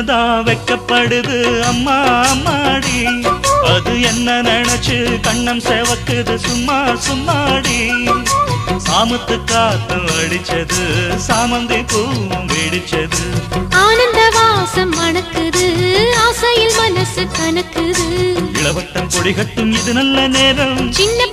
பொண்ணுதான் வெக்கப்படுது? அம்மா அம்மாடி. அது என்ன நினைச்சு கண்ணம் செவக்குது? சும்மா சும்மாடி. சாமத்து காத்து அடிச்சது சாமந்தி பூவும் வெடிச்சது. ஆனந்த வாசம் மணக்குது ஆசையில் மனசு கணக்குது. இளவட்டம் கொடிகட்டும் இது நல்ல நேரம். சின்ன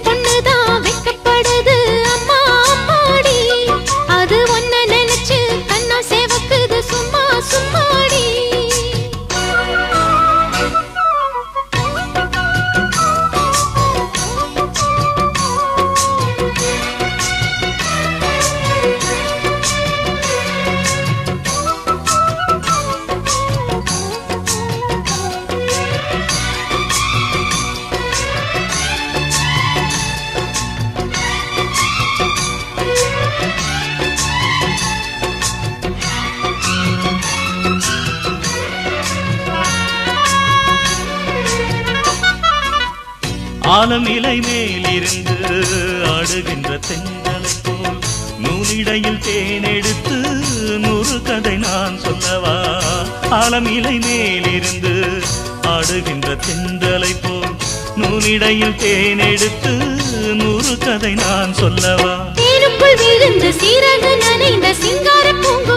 ஆலமிலை மேலிருந்து ஆடுகின்ற தென்றலை போல் நூலிடையில் தேனெடுத்து நூறு கதை நான் சொல்லவா? ஆலமிலை மேலிருந்து ஆடுகின்ற தென்றலை போல் நூலிடையில் தேனெடுத்து நூறு கதை நான் சொல்லவா? தேனுக்குள் விழுந்து சீரகு நனைந்த சிங்கார பூங்கு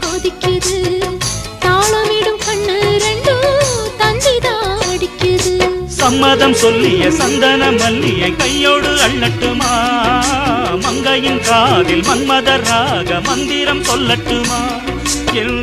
தேகம் கொதிக்குது. தாளமிடும் கண்ணு ரெண்டும் தந்தி அடிக்குது. சம்மதம் சொல்லிய சந்தன மல்லியை கையோடு அள்ளட்டுமா? மங்கையின் காதில் மன்மதராக மந்திரம் சொல்லட்டுமா? என்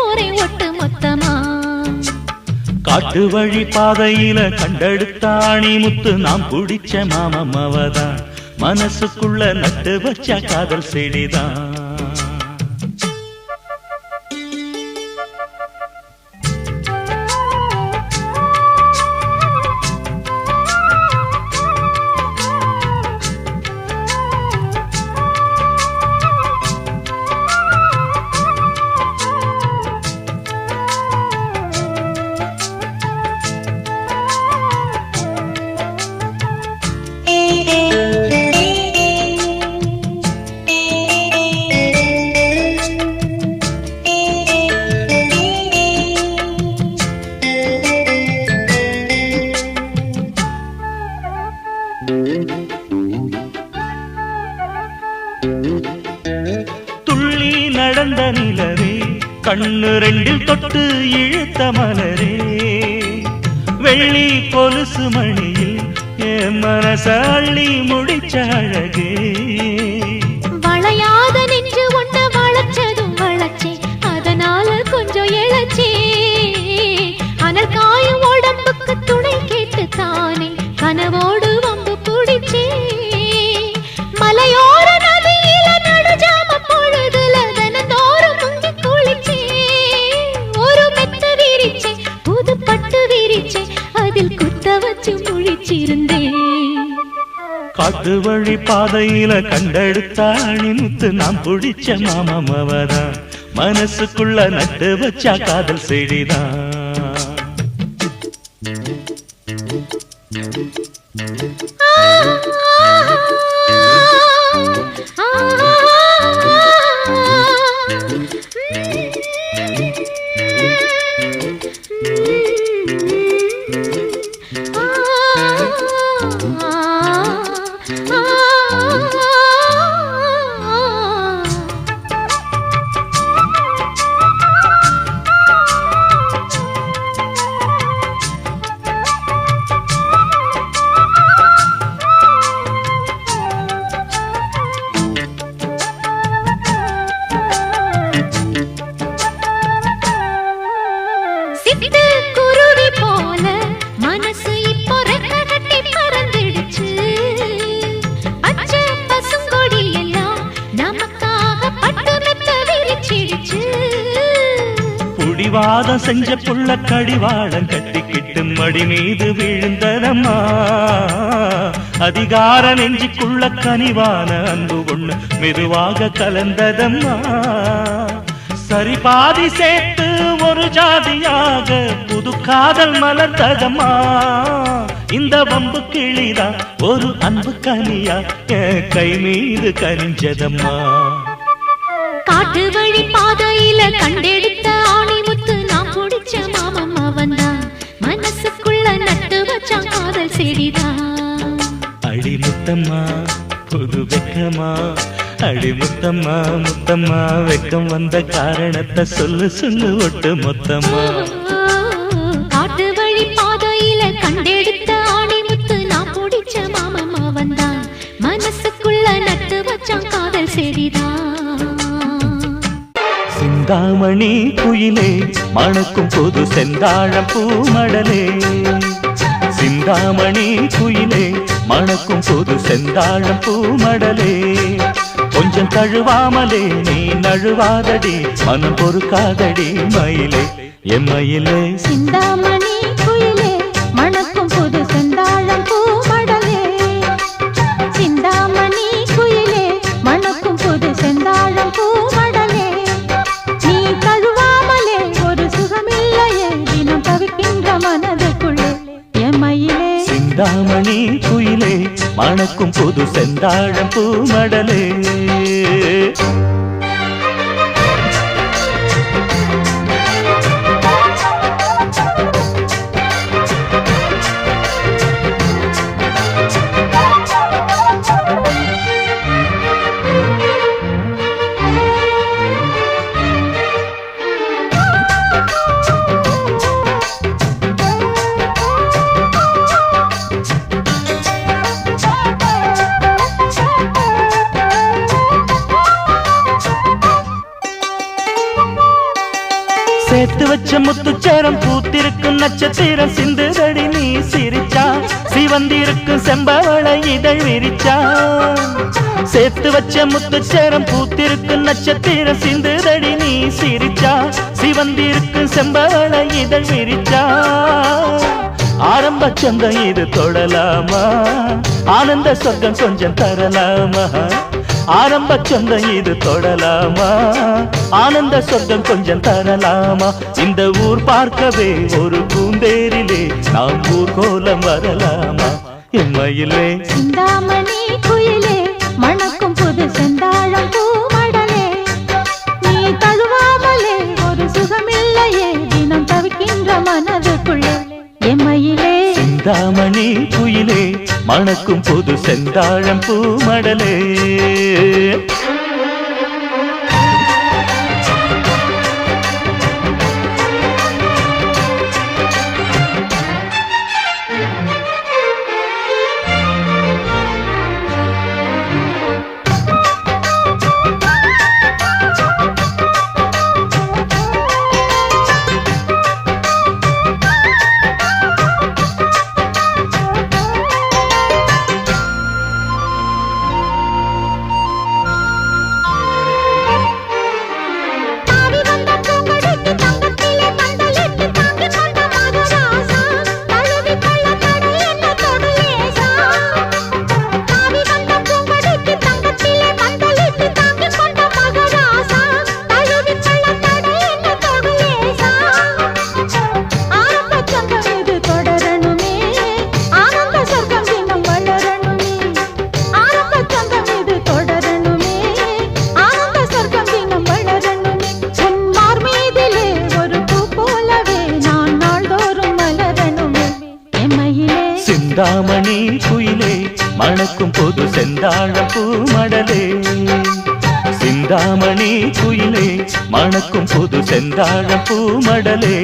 போறேன் ஒட்டு மொத்தமா? காட்டு வழி பாதையில கண்டெடுத்த ஆணி முத்து நாம் பிடிச்ச மாமம் அவதான். மனசுக்குள்ள நட்டு வச்ச காதல் செடிதான். தொட்டு இழுத்த மலரே. வெள்ளி கொலுசு மணியில் என் மனசாள்ளி முடிச்ச அழகே. வளையாத நின்று ஒண்ண வளைச்சதும் வளைச்சே. அதனால கொஞ்சம் இழைச்சே. அனல் காயும் உடம்புக்கு துணை கேட்டு தானே கனவோடு பத்து வழி பாதையில கண்டெடுத்தாழித்து அணிமுத்து நாம் பிடிச்ச மாமமவதான் மனசுக்குள்ள நட்டு வச்சா காதல் செடிதான் சிட்டு புடிவாதம் செஞ்ச புள்ள கடிவாளம் கட்டிக்கிட்டு மடி மீது விழுந்ததம்மா. அதிகார நெஞ்சுக்குள்ள கனிவான அன்பு ஒண்ணு மெதுவாக கலந்ததம்மா. சரி பாதி சேர்த்து ஒரு ஜாதியாக புது காதல் மலர்ந்ததம்மா. இந்த வம்பு கிளிதா ஒரு அன்பு கனியா கை மீது கரிஞ்சதம்மா காட்டு வழி பாதையில கண்டெடுத்த நான் குடிச்ச மாமம் அவன்தான் மனசுக்குள்ள நட்டு வச்சான் காதல் செடிதான் அடி முத்தம்மா புது வெக்கமா? அடி முத்தம்மா முத்தம்மா வெக்கம் வந்த காரணத்தை சொல்லு சொல்லு ஒட்டு மொத்தமா. காட்டு வழி பாதையில கண்டெடுத்த ஆணி முத்து நான் பிடிச்ச மாமம் அவன்தான் மனசுக்குள்ள நட்டு வச்சான் காதல் செடிதான் சிந்தாமணி குயிலே மணக்கும் புது செந்தாழம் பூமடலே. சிந்தாமணி குயிலே மணக்கும் புது செந்தாழம் பூமடலே. கொஞ்சம் தழுவாமலே நீ நழுவாதடி மனம் பொறுக்காதடி மயிலே எம்மயிலே சிந்தாமணி மணக்கும் புது செந்தாழம் பூமடலே சேர்த்து முத்துச்சரம் பூத்திருக்கும் நட்சத்திரம் சிந்துதடி நீ சிரிச்சா. சிவந்திருக்கும் செம்பவளை இதழ் விரிச்சா. சேர்த்து வச்ச முத்துச்சரம் பூத்திருக்கும் நட்சத்திரம் சிந்துதடி நீ சிரிச்சா. சிவந்திருக்கும் செம்பவளை இதழ் விரிச்சா. ஆரம்ப சந்தம் இது தொடலாமா? ஆனந்த சொர்க்கம் கொஞ்சம் தரலாமா? ஆரம்ப சொந்தம் இது தொடலாமா? ஆனந்த சொர்க்கம் கொஞ்சம் தரலாமா? இந்த ஊர் பார்க்கவே ஒரு பூந்தேரிலே நாம் ஊர் கோலம் வரலாமா? எம்மையிலே சிந்தாமணி மணக்கும் புது செந்தாழம் பூமடலே சிந்தாமணி குயிலே மணக்கும் புது செந்தாழ பூமடலே.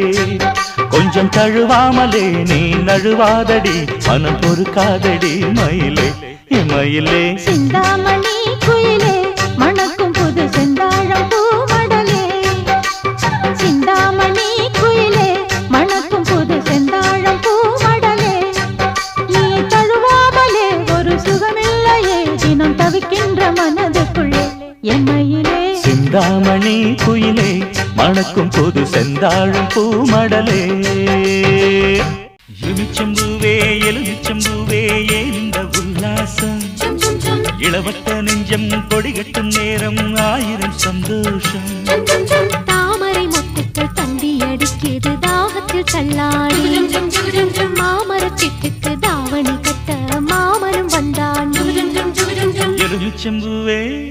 கொஞ்சம் தழுவாமலே நீ நழுவாதடி மனம் பொறுக்காதடி மயிலே மயிலே. சிந்தாமணி குயிலே மணக்கும் புது செந்தாழம் பூமடலே. சிந்தாமணி குயிலே மணக்கும் புது செந்தாழம் பூமடலே. நீ தழுவாமலே ஒரு சுகமில்லையே தினம் தவிக்கின்ற மன சிந்தாமணி குயிலே மணக்கும் புது செந்தாழும் பூமடலே. எலுமிச்சம்பூவே எலுமிச்சம்பூவே இந்த உல்லாசம். இளவட்ட நெஞ்சம் கொடிகட்டும் நேரம் ஆயிரம் சந்தோஷம். தாமரை மொட்டுக்கள் தந்தி அடிக்குது தாகத்தில் தள்ளாடி. மாமரச் சிட்டுக்கு தாவணி கட்ட மாமனும் வந்தான் எலுமிச்சம்பூவே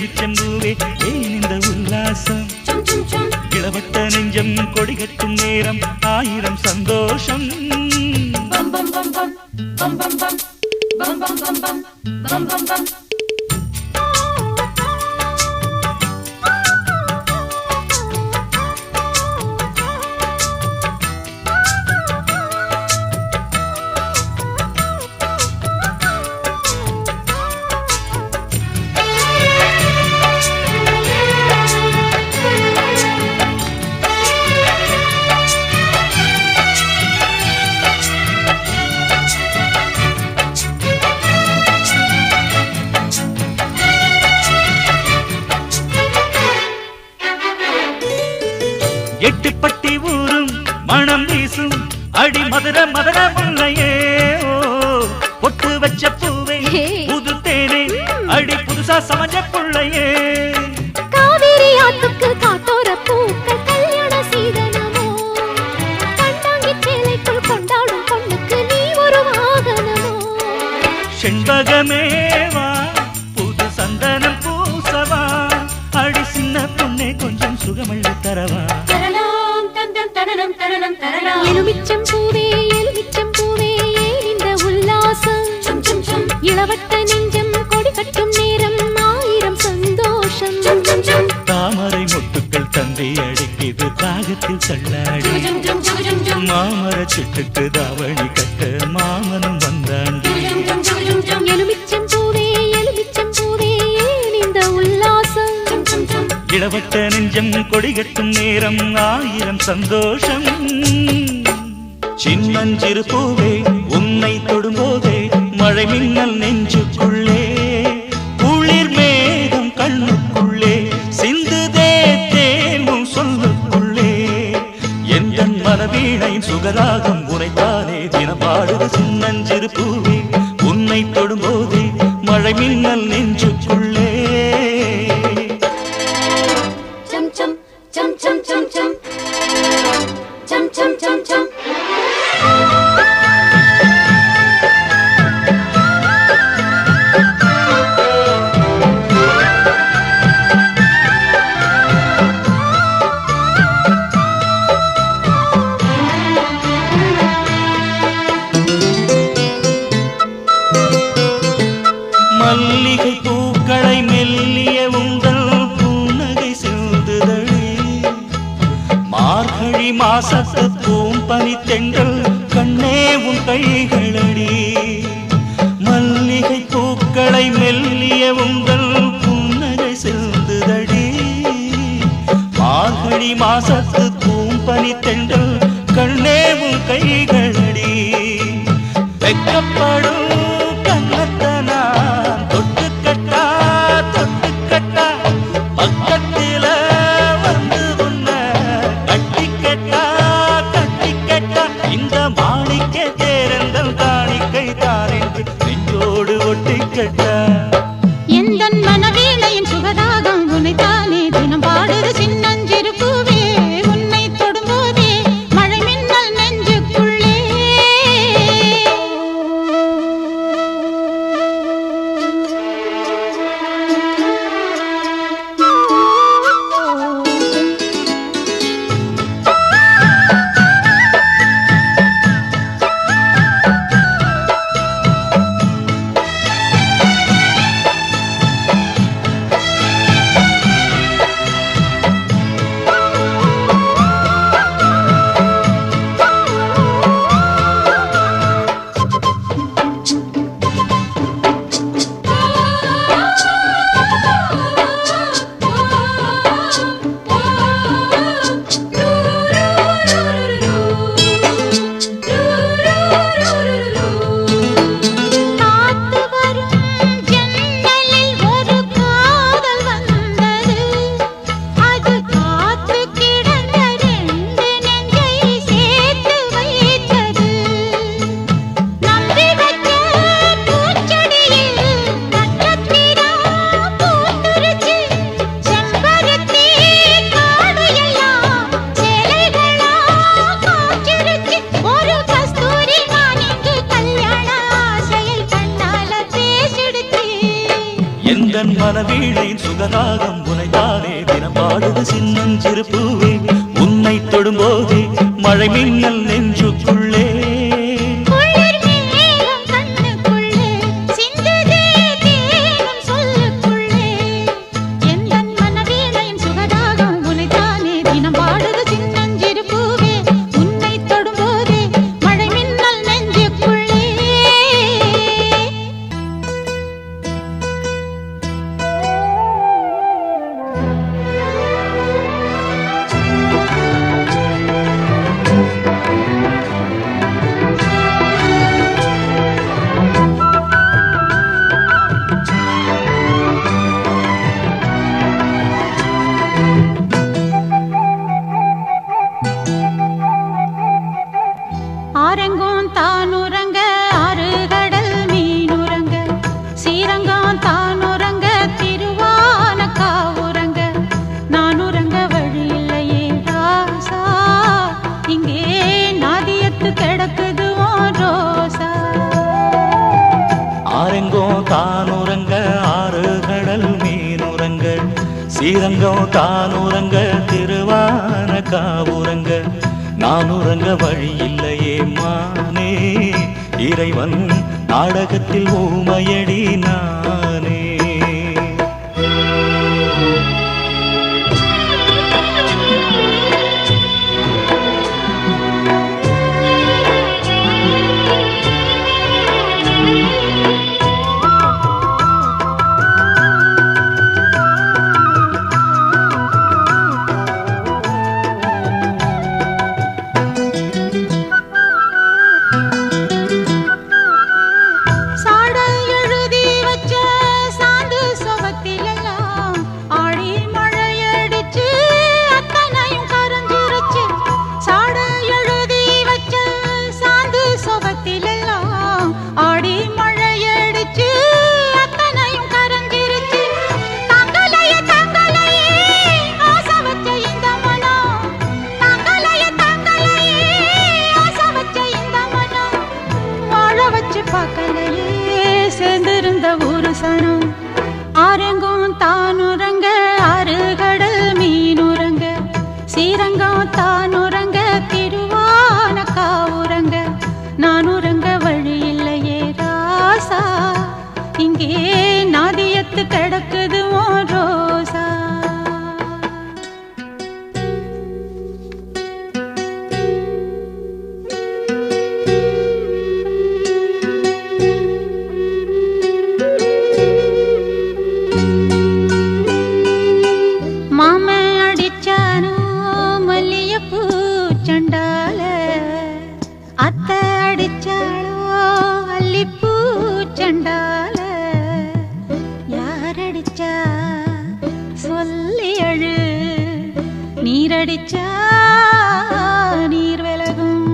எலுமிச்சம்பூவே அடி மதுர மதுர முல்லையே. ஓ பொட்டு வச்ச பூவே. புது தேனே அடி புதுசா சமஞ்ச புள்ளையே. காவேரி ஆத்துக்கு காத்தோர பூக்கள் கல்யாண சீதனமோ? கண்டாங்கி சேலைக்குள் கொண்டாடும் பொண்ணுக்கு நீ ஒரு வாகனமோ? செண்பகமேவா இளவட்ட நெஞ்சம் கொடி கட்டும் நேரம் ஆயிரம் சந்தோஷம். தாமரை மொட்டுக்கள் தந்தை அடிக்குது தாகத்தில் தள்ளாடி. மாமர சிட்டுக்கு தாவணி கட்ட மாமனும் வந்தாண்டி. எலுமிச்சம் பூவே எலுமிச்சம் பூவே இந்த உல்லாசம். இளவட்ட நெஞ்சம் கொடிகட்டும் நேரம் ஆயிரம் சந்தோஷம். சின்னஞ்சிறு பூவே உன்னை தொடும்போதே மழை மின்னல் மின்னல் நெஞ்சுக்குள்ளே மெல்லிய உங்கள் புன்னகை செல்ந்துதடி மார்கழி மாசத்து பூம்பனி தெண்டல் கண்ணே உன் கைகளடி. வெக்கப்படும் மழை மின்ன தெய்வம் தான் உறங்க திருவான காவுறங்க. நான் உறங்க வழி இல்லையே மானே. இறைவன் நாடகத்தில் ஊமையடி நான். தான் உறங்க திருவானக்கா உறங்க. நான் உறங்க வழி இல்லையே ராசா. இங்கே நாதியத்து கிடக்குது நீரடிச்சா நீர் விலகும்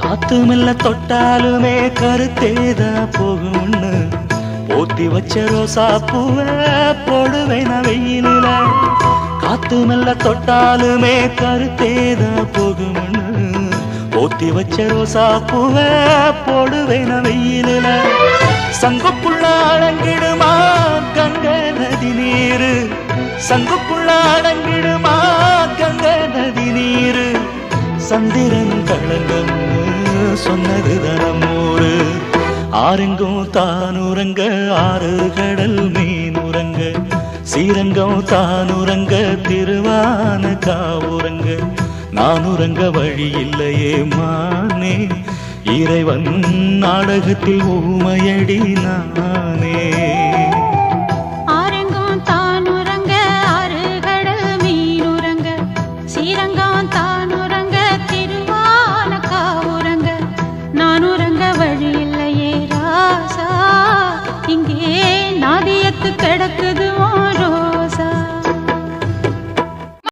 காத்து தொட்டாலுமே கருத்தேதா போகும்னு. போத்தி வச்ச ரோசா பூவ போடுவேன் வெயிலில. காத்து மெல்ல தொட்டாலுமே கருத்தேதா போகும்னு போத்தி வச்ச ரோசா பூவ போடுவேன நான் வெயிலில. சங்குக்குள்ள அடங்கிடுமா கங்க நதி நீரு? சங்குக்குள்ள அடங்கிடுமா கங்க நதி நீரு? சந்திரன் களங்கம்னு சொன்னது தனமூறு. ஆரெங்கும் தானுறங்க ஆறு கடல் மீனுறங்க சீரங்கம் தானுறங்க திருவான காவுறங்க நானுறங்க வழி இல்லையே மானே. இறைவன் நாடகத்தில் ஊமையடி நானே.